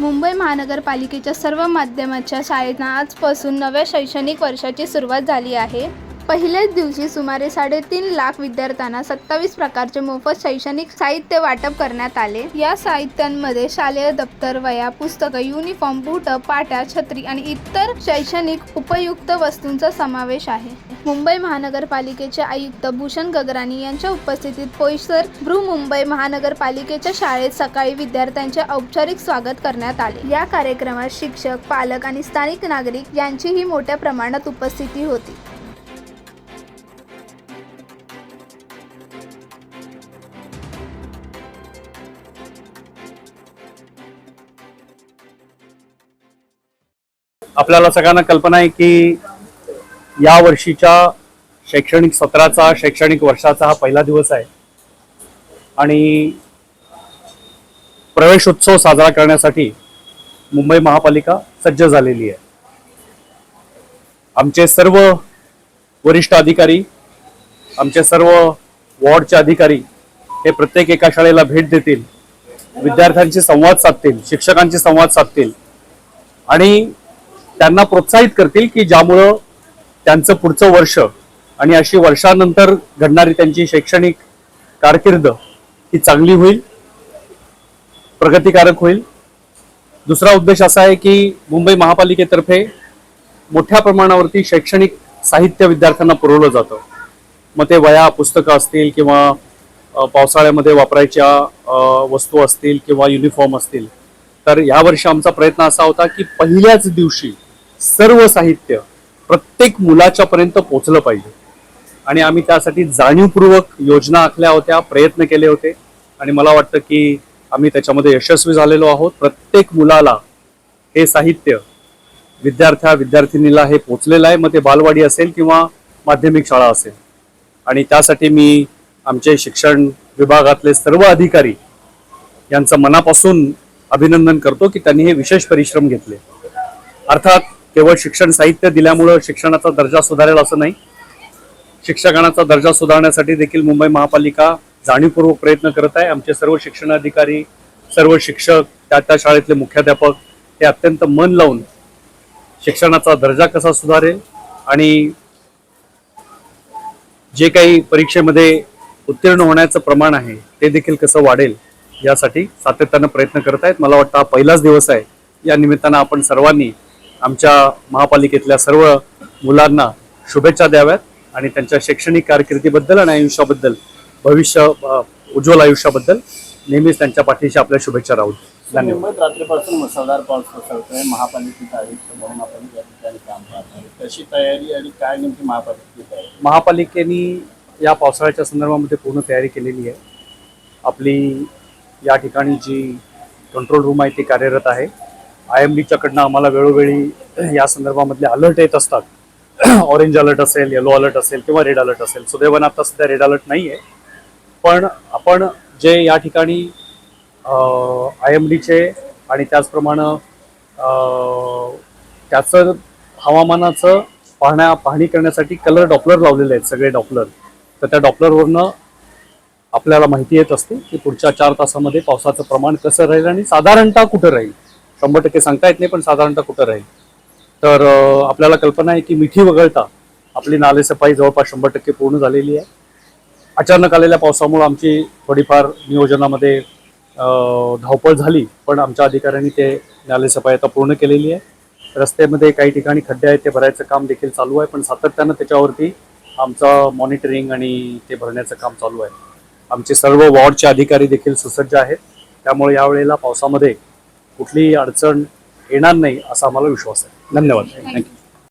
मुंबई महानगरपालिकेच्या सर्व माध्यमाच्या शाळेंना आजपासून नव्या शैक्षणिक वर्षाची सुरुवात झाली आहे. पहिल्याच दिवशी सुमारे साडेतीन लाख विद्यार्थ्यांना सत्तावीस प्रकारचे मोफत शैक्षणिक साहित्य वाटप करण्यात आले. या साहित्यांमध्ये शालेय दप्तर वया पुस्तकं युनिफॉर्म बूट पाट्या छत्री आणि इतर शैक्षणिक उपयुक्त वस्तूंचा समावेश आहे. मुंबई महानगरपालिकेचे आयुक्त भूषण गगराणी यांच्या उपस्थितीत पोईसर बृ मुंबई महानगरपालिकेच्या शाळेत सकाळी विद्यार्थ्यांचे औपचारिक स्वागत करण्यात आले. या कार्यक्रमात शिक्षक पालक आणि स्थानिक नागरिक यांचीही मोठ्या प्रमाणात उपस्थिती होती. आपल्याला सगळ्यांना कल्पना आहे की या वर्षीच्या शैक्षणिक सत्राचा शैक्षणिक वर्षाचा हा पहिला दिवस आहे. आणि प्रवेशोत्सव साजरा करण्यासाठी मुंबई महापालिका सज्ज झालेली आहे. आमचे सर्व वरिष्ठ अधिकारी आमचे सर्व वॉर्डचे अधिकारी हे प्रत्येक एका शाळेला भेट देतील विद्यार्थ्यांशी संवाद साधतील शिक्षकांशी संवाद साधतील आणि त्यांना प्रोत्साहित करतील की ज्यामुळं त्यांचं पुढचं वर्ष आणि अशी वर्षानंतर घडणारी त्यांची शैक्षणिक कारकीर्द ही चांगली होईल प्रगतिकारक होईल. दुसरा उद्देश असा आहे की मुंबई महापालिकेतर्फे मोठ्या प्रमाणावरती शैक्षणिक साहित्य विद्यार्थ्यांना पुरवलं जातं. मग ते वया पुस्तकं असतील किंवा पावसाळ्यामध्ये वापरायच्या वस्तू असतील किंवा युनिफॉर्म असतील. तर यावर्षी आमचा प्रयत्न असा होता की पहिल्याच दिवशी सर्व साहित्य प्रत्येक मुलाच्या पर्यंत पोचलं पाहिजे. आणि आम्ही त्यासाठी जाणीवपूर्वक योजना आखल्या होत्या प्रयत्न केले होते. आणि मला वाटतं की आम्ही त्याच्यामध्ये यशस्वी झालेलो आहोत. प्रत्येक मुलाला हे साहित्य विद्यार्थ्या विद्यार्थिनीला हे पोचलेलं आहे. मग ते बालवाडी असेल किंवा माध्यमिक शाळा असेल. आणि त्यासाठी मी आमचे शिक्षण विभागातले सर्व अधिकारी यांचं मनापासून अभिनंदन करतो की त्यांनी हे विशेष परिश्रम घेतले. अर्थात केवळ शिक्षण साहित्य दिल्यामुळं शिक्षणाचा दर्जा सुधारेल असं नाही. शिक्षकांचा दर्जा सुधारण्यासाठी देखील मुंबई महापालिका जाणीवपूर्वक प्रयत्न करत आहे. आमचे सर्व शिक्षण अधिकारी सर्व शिक्षक त्या त्या शाळेतले मुख्याध्यापक हे अत्यंत मन लावून शिक्षणाचा दर्जा कसा सुधारेल आणि जे काही परीक्षेमध्ये उत्तीर्ण होण्याचं प्रमाण आहे ते देखील कसं वाढेल यासाठी सातत्यानं प्रयत्न करत आहेत. मला वाटतं हा पहिलाच दिवस आहे. या निमित्तानं आपण सर्वांनी आमच्या महापालिकेतल्या सर्व मुलांना शुभेच्छा द्याव्यात आणि त्यांच्या शैक्षणिक कारकिर्दीबद्दल आणि आयुष्याबद्दल भविष्य उज्ज्वल आयुष्याबद्दल नेहमीच त्यांच्या पाठीशी आपल्या शुभेच्छा राहू धन्यवाद. रात्रीपासून मुसळधार पाऊस कोसळतोय. महापालिकेचं आयुक्त म्हणून आपण या ठिकाणी काम पाहत आहोत. कशी तयारी आणि काय नेमकी महापालिकेची तयारी महापालिकेने या पावसाळ्याच्या संदर्भामध्ये पूर्ण तयारी केलेली आहे. आपली या ठिकाणी जी कंट्रोल रूम आहे ती कार्यरत आहे. आय एम डीच्याकडनं आम्हाला वेळोवेळी या संदर्भामधले अलर्ट येत असतात. ऑरेंज अलर्ट असेल येलो अलर्ट असेल किंवा रेड अलर्ट असेल. सुदैवानं आता सध्या रेड अलर्ट नाही आहे पण आपण जे या ठिकाणी आय एम डीचे आणि त्याचप्रमाणे त्याचं हवामानाचं पाहण्या पाहणी करण्यासाठी कलर डॉपलर लावलेले आहेत सगळे डॉपलर तर त्या डॉपलरवरनं आपल्याला माहिती येत असते की पुढच्या चार तासामध्ये पावसाचं प्रमाण कसं राहील आणि साधारणतः कुठं राहील. शंभर टक्के सांगता येत नाही पण साधारणतः कुठं राहील. तर आपल्याला कल्पना आहे की मिठी वगळता आपली नालेसफाई जवळपास शंभर टक्के पूर्ण झालेली आहे. अचानक आलेल्या पावसामुळे आमची थोडीफार नियोजनामध्ये धावपळ झाली पण आमच्या अधिकाऱ्यांनी ते नालेसफाई आता पूर्ण केलेली आहे. रस्त्यामध्ये काही ठिकाणी खड्डे आहेत ते भरायचं काम देखील चालू आहे पण सातत्यानं त्याच्यावरती आमचं मॉनिटरिंग आणि ते भरण्याचं काम चालू आहे. आमचे सर्व वॉर्डचे अधिकारी देखील सुसज्ज आहेत. त्यामुळे यावेळेला पावसामध्ये कुठलीही अडचण येणार नाही असा आम्हाला विश्वास आहे. धन्यवाद. थँक्यू